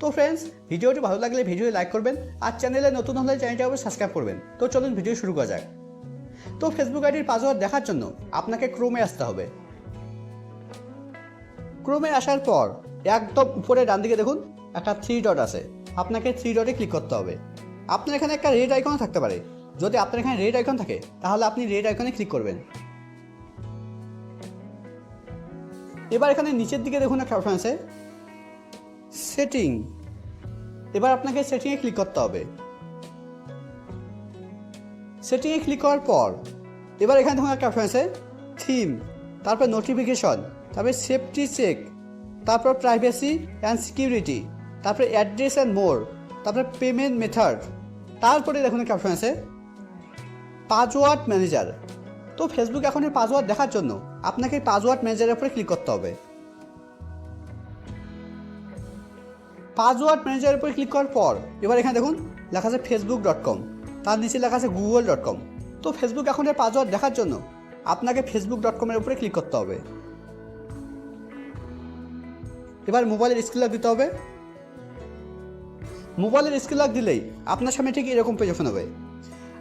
তো ফ্রেন্ডস ভিডিওটি ভালো লাগলে ভিডিও লাইক করবেন আর চ্যানেলে নতুন হলে চ্যানেলটা আবার সাবস্ক্রাইব করবেন। তো চলুন ভিডিও শুরু করা যাক। তো ফেসবুক আইডির পাসওয়ার্ড দেখার জন্য আপনাকে ক্রোমে আসতে হবে। ক্রোমে আসার পর একদম উপরে ডান দিকে দেখুন, একটা থ্রি ডট আছে। আপনাকে থ্রি ডটে ক্লিক করতে হবে। আপনার এখানে একটা রেড আইকন থাকতে পারে। যদি আপনার এখানে রেড আইকন থাকে, তাহলে আপনি রেড আইকনে ক্লিক করবেন। এবার এখানে নিচের দিকে দেখুন একটা অপশন আছে। সেটিং এবার আপনাকে সেটিংয়ে ক্লিক করতে হবে। সেটিংয়ে ক্লিক করার পর, এবার এখানে দেখুন একটা অপশন আছে থিম তারপর নোটিফিকেশন তারপরে সেফটি চেক তারপর প্রাইভেসি অ্যান্ড সিকিউরিটি তারপরে অ্যাড্রেস অ্যান্ড মোর তারপরে পেমেন্ট মেথড তারপরে দেখুন একটা অপশন আছে পাসওয়ার্ড ম্যানেজার তো ফেসবুক অ্যাকাউন্টের পাসওয়ার্ড দেখার জন্য আপনাকে পাসওয়ার্ড ম্যানেজারের উপরে ক্লিক করতে হবে। পাসওয়ার্ড ম্যানেজারের উপরে ক্লিক করার পর, এবার এখানে দেখুন, লেখা আছে ফেসবুক ডট কম তার নিচে লেখা আছে গুগল ডট কম তো ফেসবুক অ্যাকাউন্টের পাসওয়ার্ড দেখার জন্য আপনাকে ফেসবুক ডট কমের উপরে ক্লিক করতে হবে। এবার মোবাইলের স্ক্রিন লক দিতে হবে। মোবাইলের স্ক্রিন লক দিলেই আপনার সামনে ঠিক এরকম পেজ ওপেন হবে।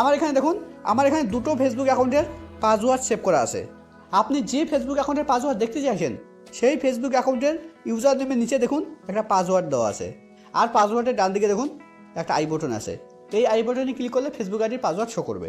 আমার এখানে দেখুন, আমার এখানে দুটো ফেসবুক অ্যাকাউন্টের পাসওয়ার্ড সেভ করা আছে। আপনি যে ফেসবুক অ্যাকাউন্টের পাসওয়ার্ড দেখতে চাইছেন সেই ফেসবুক অ্যাকাউন্টের ইউজার নেমের নিচে দেখুন একটা পাসওয়ার্ড দেওয়া আছে। আর পাসওয়ার্ডের ডান দিকে দেখুন একটা আই বটন আছে। এই আই বটনে ক্লিক করলে ফেসবুক আইডির পাসওয়ার্ড শো করবে।